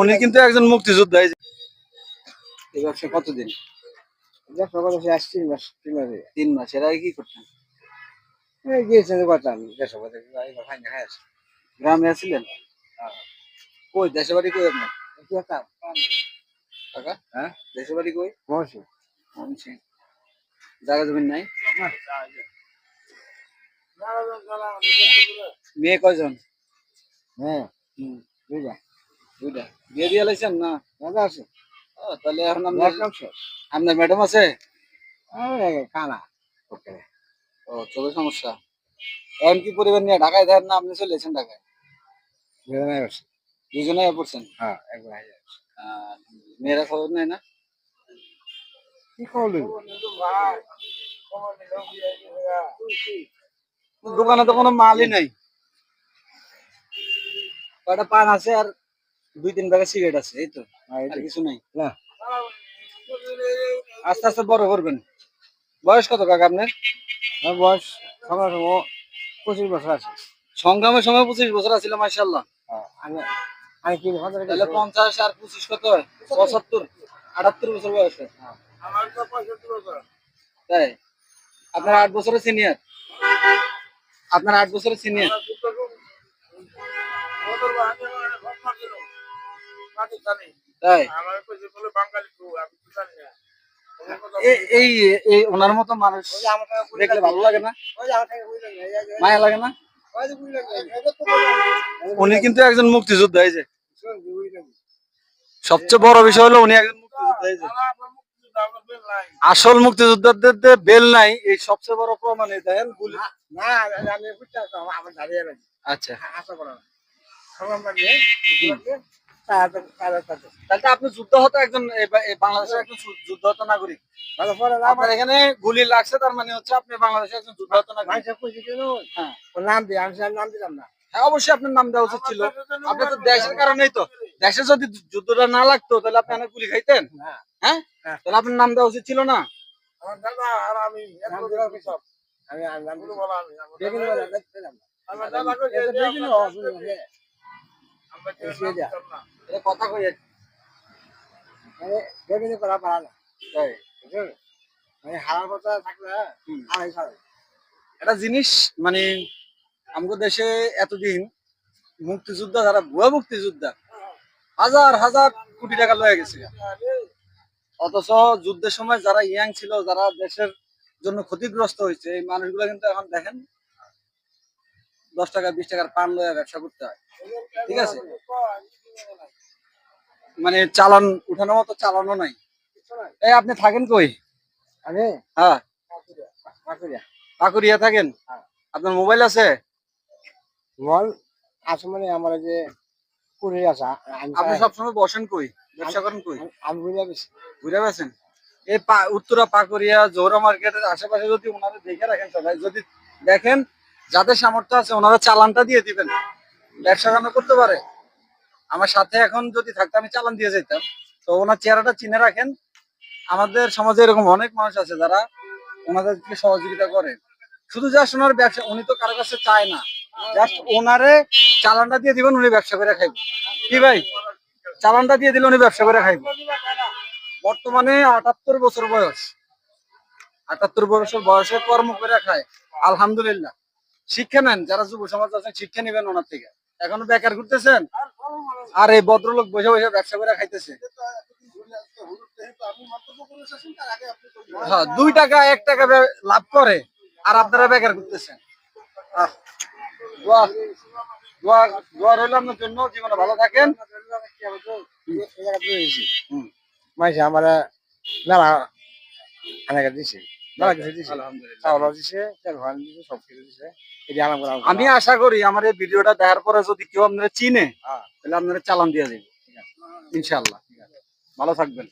উনি কিন্তু একজন মুক্তিযোদ্ধা এই ব্যবসা কতদিন? ব্যবসা তিন মাস তিন মাস তিন মাস এর আগে কি করতেন? গেছে। গিয়েছে যে করতাম ব্যবসা করতে ফাইন দেখা আছে গ্রামে আছিলেন? কই দেশে বাড়ি কই আপনার? কাকা হ্যাঁ দেশে বাড়ি কই? জায়গা জমিন নাই? মেয়ে কয়জন? হ্যাঁ। হুম বুঝা দুইটা বিয়ে দিয়ে লাইছেন না? দাদা আছে? ও, তাহলে এখন আপনার আপনার ম্যাডাম আছে? কানা ওকে। ও চোখের সমস্যা। এখন কি পরিবার নিয়ে ঢাকায় থাকেন না আপনি চলে এসেছেন ঢাকায়? দুজনে পড়ছেন? হ্যাঁ একবার মেয়েরা খবর নেয় না? কি করলি দোকানে তো কোনো মালই নাই। কয়টা পান আছে আর দুই তিন ব্যাগের সিগারেট আছে এই তো? আর কিছু নাই? না। আস্তে আস্তে বড় করবেন। বয়স কত কাকা আপনার? বয়স সকাল সময় পঁচিশ বছর আছে। সংগ্রামের সময় পঁচিশ বছর আছিল মাসাল্লাহ হ্যাঁ, আমি আমি তাহলে পঞ্চাশ আর পঁচিশ কত হয়? পঁচাত্তর। আটাত্তর বছর বয়স হয়। তাই? আপনার আট বছরের সিনিয়র আপনার আট বছরের সিনিয়র তাই? এ- এই এই ওনার মতো মানুষ দেখলে ভালো লাগে না? মায়া লাগে না? উনি কিন্তু একজন মুক্তিযোদ্ধা এই যে। সবচেয়ে বড় বিষয় হলো উনি একজন মুক্তিযোদ্ধা এই যে। আসল মুক্তিযোদ্ধাদের বেল নাই এই সবচেয়ে বড় প্রমাণ দেখেন আচ্ছা। আশা করা তাহলে আপনি যুদ্ধ একজন এই বা- এই বাংলাদেশের একজন যু- নাগরিক। ভালো পরে না আপনার এখানে গুলি লাগছে তার মানে হচ্ছে আপনি বাংলাদেশের একজন যুদ্ধ নাগরিক। মানুষের খুশি কেন হ্যাঁ। ওর নাম দিয়ে আমি নাম দিলাম না। হ্যাঁ, অবশ্যই আপনার নাম দেওয়া উচিত ছিল। আপনি তো দেশের কারণেই তো। দেশে যদি যুদ্ধটা না লাগতো তাহলে আপনি অনেক গুলি খাইতেন। না হ্যাঁ? হ্যাঁ। তাহলে আপনার নাম দেওয়া উচিত ছিল না? আমার দাদা আর আমি আমি নাম বলা আমি আমার দাদা এটা কথা কই মানে বেগুন করা পারা না। তাই। মানে হারার কথা থাকলে আড়াই সাড়ে একটা জিনিস মানে আমাদের দেশে এতদিন মুক্তিযোদ্ধা যারা ভুয়া মুক্তিযোদ্ধা হাজার হাজার কোটি টাকা লয়ে গেছে অথচ যুদ্ধের সময় যারা ইয়াং ছিল যারা দেশের জন্য ক্ষতিগ্রস্ত হয়েছে এই মানুষগুলো কিন্তু এখন দেখেন দশ টাকা বিশ টাকার পান লয়ে ব্যবসা করতে হয়। ঠিক আছে? মানে চালান উঠানোর মতো চালানো নাই। এই আপনি থাকেন কই? আমি? হ্যাঁ। পাকুড়িয়া। থাকেন? আপনার মোবাইল আছে? মানে আমার যে কুড়ি আছে আপনি সবসময় বসেন কই? ব্যবসা করেন কই? আমি- বুঝে গেছি এই উত্তরা পাকুড়িয়া জোহরা মার্কেটের আশেপাশে যদি ওনারা দেখে রাখেন সবাই যদি দেখেন যাদের সামর্থ্য আছে, ওনারা চালানটা দিয়ে দিবেন। ব্যবসা কেন করতে পারে? আমার সাথে এখন যদি থাকতো, আমি চালান দিয়ে যেতাম। তো ওনার চেহারাটা চিনে রাখেন। আমাদের সমাজে এরকম অনেক মানুষ আছে যারা ওনাদেরকে সহযোগিতা করে। শুধু জাস্ট ওনার ব্যবসা, উনি তো কারও কাছে চায় না। জাস্ট ওনারে চালানটা দিয়ে দিবেন, উনি ব্যবসা করে খাইব। কি ভাই? চালানটা দিয়ে দিলে উনি ব্যবসা করে খাইব। বর্তমানে আটাত্তর বছর বয়স। আটাত্তর বছর বয়সে কর্ম করে খায়। আলহামদুলিল্লাহ। শিক্ষা নেন যারা যুব সমাজ আছেন শিক্ষা নেবেন ওনার থেকে। এখনও বেকার করতেছেন আর এই ভদ্রলোক বসে বসে ব্যবসা করে খাইতেছে। হ্যাঁ দুই টাকা এক টাকা লাভ করে আর আপনারা বেকার করতেছেন দোয়া রইল আপনার জন্য জীবনে ভালো থাকেন। হুম, মাইছে আমার মেলা আনাকে দিছে মেলা কিছু দিছে। আলহামদুলিল্লাহ। চাউল দিছে তেল দিছে সব কিছু দিছে। আমি আশা করি আমার এই ভিডিওটা দেখার পরে যদি কেউ আপনারা চিনে হ্যাঁ। তাহলে আপনারা চালান দিয়ে দেবে ইনশাল্লাহ ভালো থাকবেন।